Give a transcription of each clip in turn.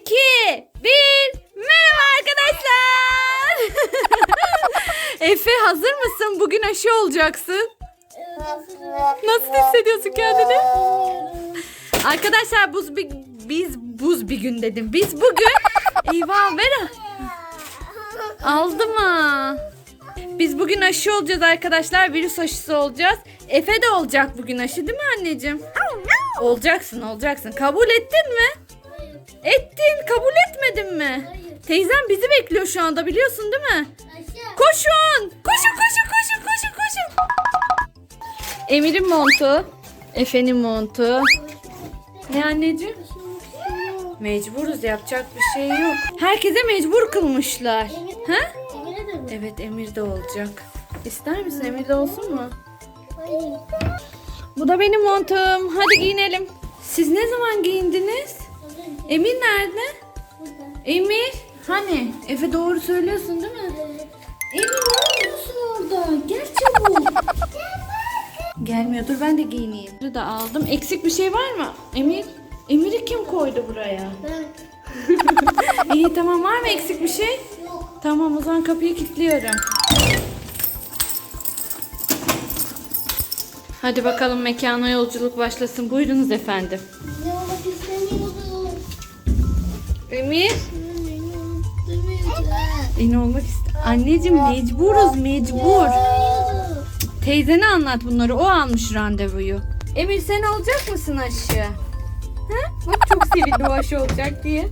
3, 2, 1. Merhaba arkadaşlar. Efe hazır mısın? Bugün aşı olacaksın. Nasıl hissediyorsun kendini? Arkadaşlar buz bir, biz buz bir gün dedim. Biz bugün eyvah Vera aldı mı? Biz bugün aşı olacağız arkadaşlar. Virüs aşısı olacağız. Efe de olacak bugün aşı değil mi anneciğim? Olacaksın olacaksın. Kabul ettin mi? Ettin. Kabul etmedin mi? Teyzem bizi bekliyor şu anda biliyorsun değil mi? Koşun! Koşun koşun koşun koşun koşun. Emir'in montu. Efe'nin montu. Ne anneciğim? Mecburuz yapacak bir şey yok. Herkese mecbur kılmışlar. Ha? Evet Emir de olacak. İster misin Emir de olsun mu? Bu da benim montum. Hadi giyinelim. Siz ne zaman giyindiniz? Emir nerede? Emir? Hani? Efe doğru söylüyorsun değil mi? Emir ne yapıyorsun orada? Gel çabuk. Gelmiyor. Dur ben de giyineyim. Bunu da aldım. Eksik bir şey var mı? Emir? Emir'i kim koydu buraya? İyi tamam. Var mı eksik bir şey? Tamam o zaman kapıyı kilitliyorum. Hadi bakalım mekana yolculuk başlasın. Buyurunuz efendim. Ne. Emir? E ne olmak iste? Anneciğim mecburuz mecbur. Teyzene anlat bunları. O almış randevuyu. Emir sen alacak mısın aşı? Ha? Bak çok sevindi o aşı olacak diye.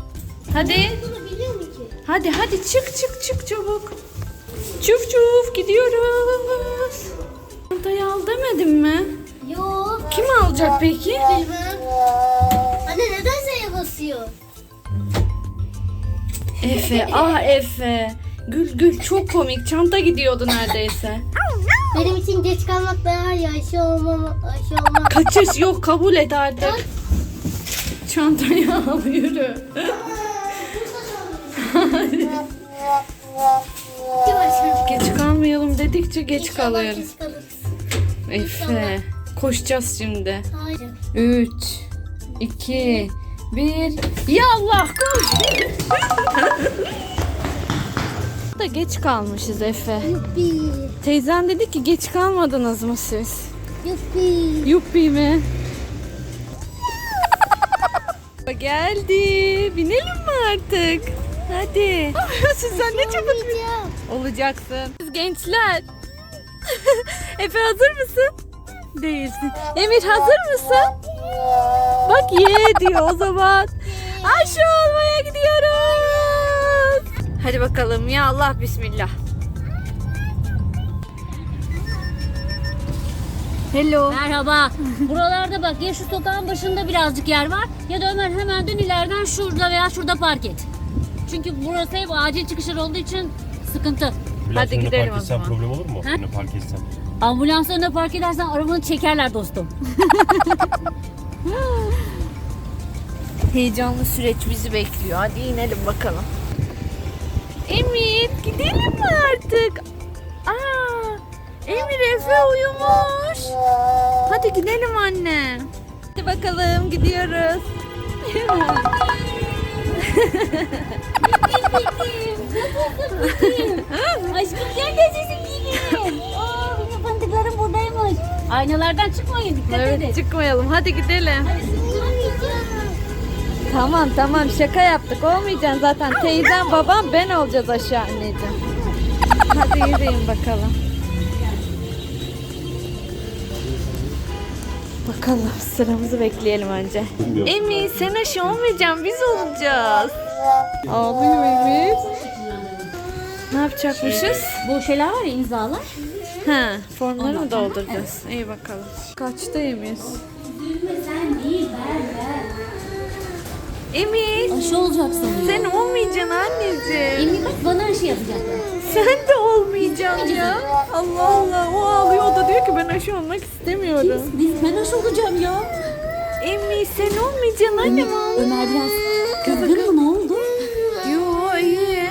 Hadi. Bunu biliyor mu ki? Hadi hadi çık çık çık çabuk. Çuf çuf gidiyoruz. Çantayı al demedim mi? Yok. Kim alacak peki? Bilmem. Anne neden Z'ye basıyor? Efe ah Efe. Gül gül çok komik. Çanta gidiyordu neredeyse. Benim için geç kalmak daha iyi. Ayşe olmam. Olmam. Kaçış yok kabul et artık. Çantayı al yürü. Geç kalmayalım dedikçe geç kalıyoruz. Efe koşacağız şimdi. Hayır. 3 2 1 Ya Allah koş. Geç kalmışız Efe. Yuppi. Teyzen dedi ki geç kalmadınız mı siz? Yuppi. Yuppi mi? Geldi. Binelim mi artık? Hadi. Sizden ne çabuk Olmayacağım. olacaksın. Siz gençler. Efe hazır mısın? Değilsin. Emir hazır mısın? Bak ye diyor o zaman. Aşı olmaya gidiyoruz. Hadi bakalım ya Allah bismillah. Hello. Merhaba. Buralarda bak ya şu sokağın başında birazcık yer var ya da Ömer hemen dön ileriden şurada veya şurada park et. Çünkü burası hep acil çıkışlar olduğu için sıkıntı. Hadi önüne gidelim park o etsen zaman. problem olur mu? Ha? Önüne park etsen. Ambulanslarına park edersen arabanı çekerler dostum. Heyecanlı süreç bizi bekliyor. Hadi inelim bakalım. Emir gidelim mi artık? Aa, Emir Efe uyumuş. Hadi gidelim anne. Hadi bakalım gidiyoruz. Aşkım gel de sesin giyeyim. Aa, fındıklarım buradaymış. Aynalardan çıkmayın dikkat edin. Evet çıkmayalım hadi gidelim. Tamam tamam şaka yaptık olmayacaksın zaten. Teyzem babam ben olacağız aşağı anneciğim. Hadi yürüyün bakalım. Bakalım sıramızı bekleyelim önce. Emi sen aşı olmayacaksın biz olacağız. Ağlıyor Emir. Ne yapacakmışız? Bu şeyler var ya imzalar. Ha, formları mı dolduracağız? İyi bakalım. Kaçta Emir? Sen değil ver ver. Emir Aşı olacaksın. sen olmayacaksın anneciğim. Emin bak bana aşı yapacaklar. Sen de olmayacaksın ya. Allah Allah o ağlıyor o da diyor ki ben aşı olmak istemiyorum. Biz ben aşı olacağım ya. Emmi sen olmayacaksın annem ağlıyor. Ömer biraz kızgın mı ne oldu? Yo iyi.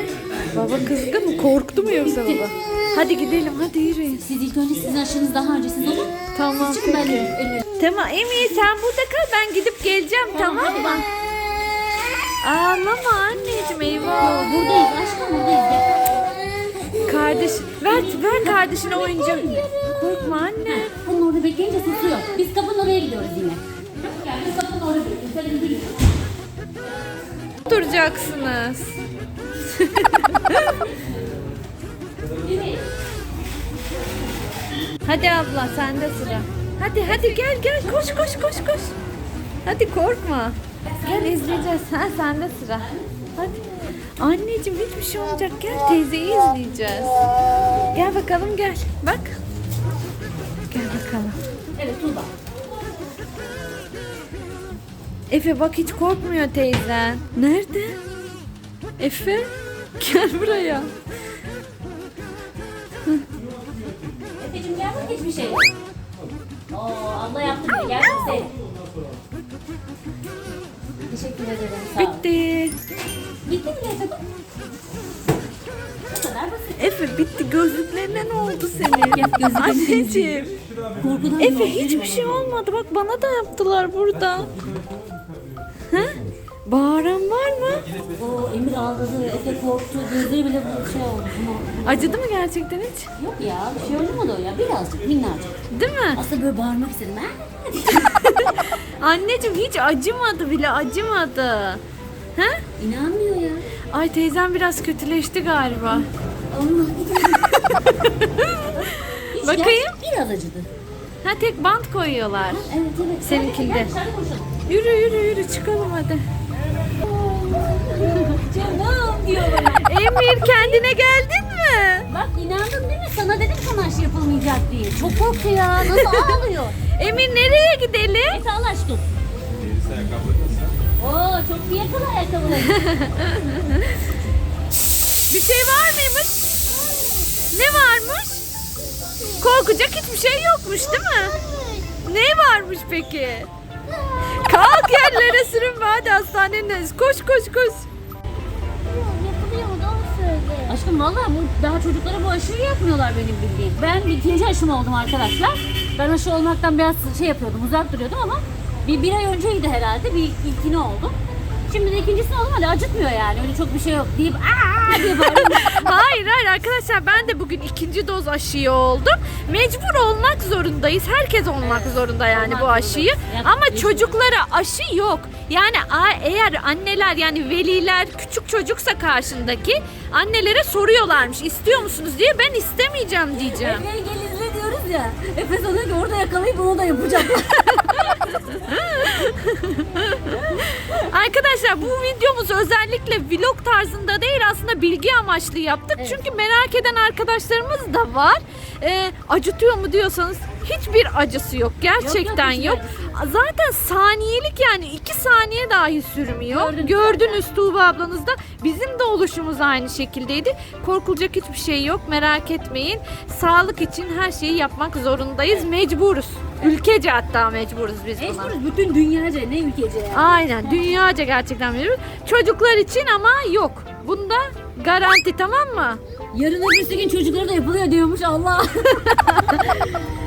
Baba kızgın mı? Korktu mu yoksa baba? Hadi gidelim hadi yürüyün. Siz ilk önce sizin aşınız daha öncesiniz ama Tamam çıkın ben. Tamam Emmi sen burada kal ben gidip geleceğim tamam, mı? Ağlama anneciğim eyvah. Buradayız aşkım buradayız. Kardeş ver ver kardeşine oyuncak. Korkma anne. Bunun orada bekleyince susuyor. Biz kapının oraya gidiyoruz yine. Yani biz kapının oraya gidiyoruz. Sen. Evet. Hadi abla sende sıra. Hadi hadi gel gel koş koş koş koş. Hadi korkma. Gel izleyeceğiz. Ha sende sıra. Hadi. Anneciğim hiçbir şey olmayacak. Gel teyzeyi izleyeceğiz. Gel bakalım gel. Bak. Gel bakalım. Evet Tuğba. Efe bak hiç korkmuyor teyzen. Nerede? Efe gel buraya. Efe'cim gel bak hiçbir şey. Oo abla yaptı bile gel. Teşekkür ederim sağ. Bitti. Bitti mi Efe? Bu kadar basit. Efe bitti. Gözlüklerine ne oldu senin? Anneciğim. Korkudan Efe hiçbir şey olmadı. Bak bana da yaptılar burada. Ha? Bağıran var mı? O Emir ağladı, Efe korktu, gözleri bile bu şey oldu. Bunu- Acıdı mı gerçekten hiç? Yok ya bir şey olmadı o ya birazcık minnacık. Değil mi? Aslında böyle bağırmak istedim ha. Anneciğim hiç acımadı bile acımadı. Ha? İnanmıyor ya. Ay teyzem biraz kötüleşti galiba. Allah Hiç Bakayım. Biraz acıdı. Ha tek bant koyuyorlar. Evet evet. Seninkinde. Gel. Yürü yürü yürü çıkalım hadi. Canım diyor bana. Emir kendine geldin mi? Bak inandın değil mi? Sana dedim yapılmayacak diye. Çok korktu ya. Nasıl ağlıyor? Emir nereye gidelim? Al aşkım. Oo çok iyi yakala ayakkabıları. Bir şey var mıymış? Ne varmış? Korkacak hiçbir şey yokmuş değil mi? Ne varmış peki? Kalk yerlere sürünme hadi hastanenin Koş koş koş. Aşkım valla bu daha çocuklara bu aşıyı yapmıyorlar benim bildiğim. Ben ikinci aşım oldum arkadaşlar. Ben aşı olmaktan biraz şey yapıyordum, uzak duruyordum ama bir, bir ay önceydi herhalde. Bir ilkini oldum. Şimdi de ikincisini oldum hadi acıtmıyor yani. Öyle çok bir şey yok deyip aa diye bağırıyorum. Hayır hayır arkadaşlar ben de bugün ikinci doz aşıyı oldum. Mecbur olmak zorundayız. Herkes olmak zorunda yani olmak bu aşıyı. zorundayız. Ya, Ama mecbur. çocuklara aşı yok. Yani a- eğer anneler yani veliler küçük çocuksa karşındaki annelere soruyorlarmış istiyor musunuz diye ben istemeyeceğim diyeceğim. Efe'ye gel izle diyoruz ya. Efe sanıyor ki orada yakalayıp onu da yapacak. Arkadaşlar bu videomuzu özellikle vlog tarzında değil aslında bilgi amaçlı yaptık. Evet. Çünkü merak eden arkadaşlarımız da var. Ee, acıtıyor mu diyorsanız hiçbir acısı yok. Gerçekten hiçbir yok. acısı Zaten saniyelik yani iki saniye dahi sürmüyor. Gördüm Gördünüz Tuğba ablanız da. Bizim de oluşumuz aynı şekildeydi. Korkulacak hiçbir şey yok. Merak etmeyin. Sağlık için her şeyi yapmak zorundayız. Mecburuz. Ülkece hatta mecburuz biz buna. Mecburuz bütün dünyaca ne ülkece ya. Aynen dünyaca gerçekten veriyoruz. Çocuklar için ama yok. Bunda garanti tamam mı? Yarın öbürsü gün çocuklara da yapılıyor diyormuş Allah.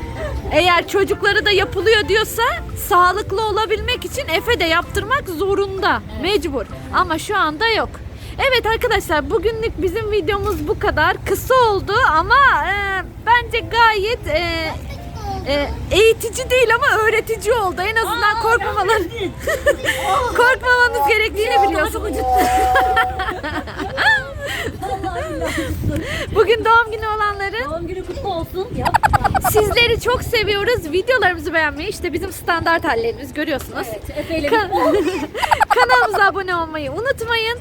Eğer çocukları da yapılıyor diyorsa sağlıklı olabilmek için Efe de yaptırmak zorunda. Mecbur. Ama şu anda yok. Evet arkadaşlar bugünlük bizim videomuz bu kadar. Kısa oldu ama e, bence gayet e, e, eğitici değil ama öğretici oldu. En azından Aa, korkmamalar korkmamanız gerektiğini biliyorsunuz. Bugün doğum günü olanların Doğum günü kutlu olsun. Yapma. Sizleri çok seviyoruz. Videolarımızı beğenmeyi işte bizim standart hallerimiz görüyorsunuz. Evet, Kan- Kanalımıza abone olmayı unutmayın.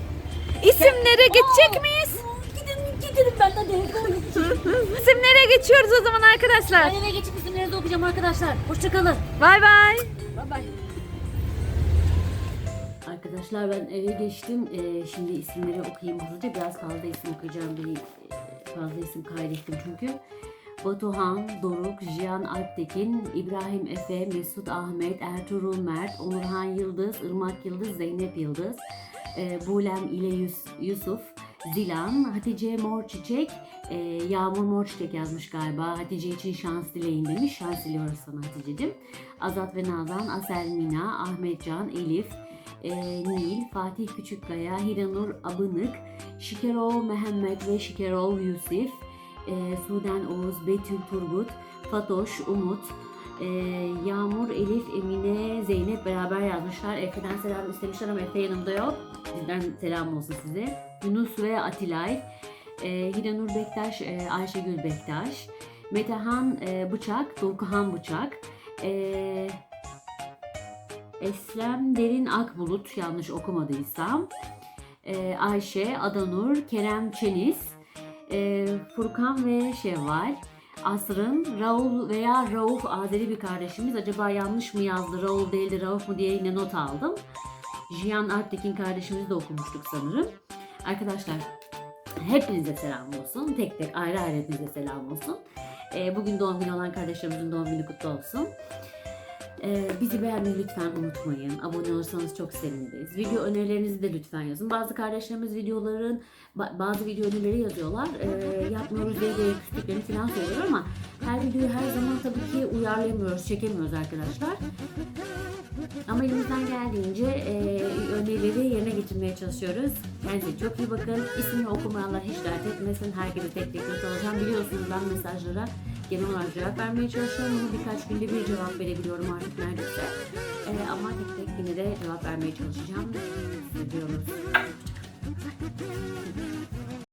İsimlere geçecek miyiz? Gidelim gidelim ben de derim. İsimlere geçiyoruz o zaman arkadaşlar. Ben eve geçip isimlerinizi okuyacağım arkadaşlar. Hoşçakalın. Bay bay. Bye bye. Arkadaşlar ben eve geçtim. Ee, şimdi isimleri okuyayım hızlıca. Biraz fazla isim okuyacağım. Bir e, fazla isim kaydettim çünkü. Batuhan, Doruk, Jiyan Alptekin, İbrahim Efe, Mesut Ahmet, Ertuğrul Mert, Onurhan Yıldız, Irmak Yıldız, Zeynep Yıldız, e, Bulem ile Yus- Yusuf, Zilan, Hatice Mor Çiçek, e, Yağmur Mor Çiçek yazmış galiba. Hatice için şans dileyin demiş. Şans diliyoruz sana Hatice'cim. Azat ve Nazan, Asel Mina, Ahmetcan, Elif, e, Nil, Fatih Küçükkaya, Hiranur Abınık, Şikerol Mehmet ve Şikerol Yusuf, e, Suden Oğuz, Betül Turgut, Fatoş, Umut, e, Yağmur, Elif, Emine, Zeynep beraber yazmışlar. Efe'den selam istemişler ama Efe yanımda yok. Bizden selam olsun size. Yunus ve Atilay, e, Hiranur Bektaş, e, Ayşegül Bektaş, Metehan e, Bıçak, Dorkuhan Bıçak, e, Eslem Derin Akbulut yanlış okumadıysam, e, Ayşe, Adanur, Kerem Çeniz, e, Furkan ve Şevval, Asrın, Raul veya Rauf Azeri bir kardeşimiz. Acaba yanlış mı yazdı, Raul değil de Rauf mu diye yine not aldım. Jiyan Alptekin kardeşimizi de okumuştuk sanırım. Arkadaşlar hepinize selam olsun. Tek tek ayrı ayrı hepinize selam olsun. E, bugün doğum günü olan kardeşlerimizin doğum günü kutlu olsun. Ee, bizi beğenmeyi lütfen unutmayın. Abone olursanız çok seviniriz. Video önerilerinizi de lütfen yazın. Bazı kardeşlerimiz videoların ba- bazı video önerileri yazıyorlar. Ee, yapmıyoruz diye de küçüklerini falan söylüyorlar ama her videoyu her zaman tabii ki uyarlayamıyoruz, çekemiyoruz arkadaşlar. Ama elimizden geldiğince e, önerileri yerine getirmeye çalışıyoruz. Kendinize çok iyi bakın. İsmini okumayanlar hiç dert etmesin. Herkese tek tek not alacağım. Biliyorsunuz ben mesajlara genel olarak cevap vermeye çalışıyorum. Bunu birkaç günde bir cevap verebiliyorum artık neredeyse. E, ama tek tek yine de cevap vermeye çalışacağım. Sizi diyoruz.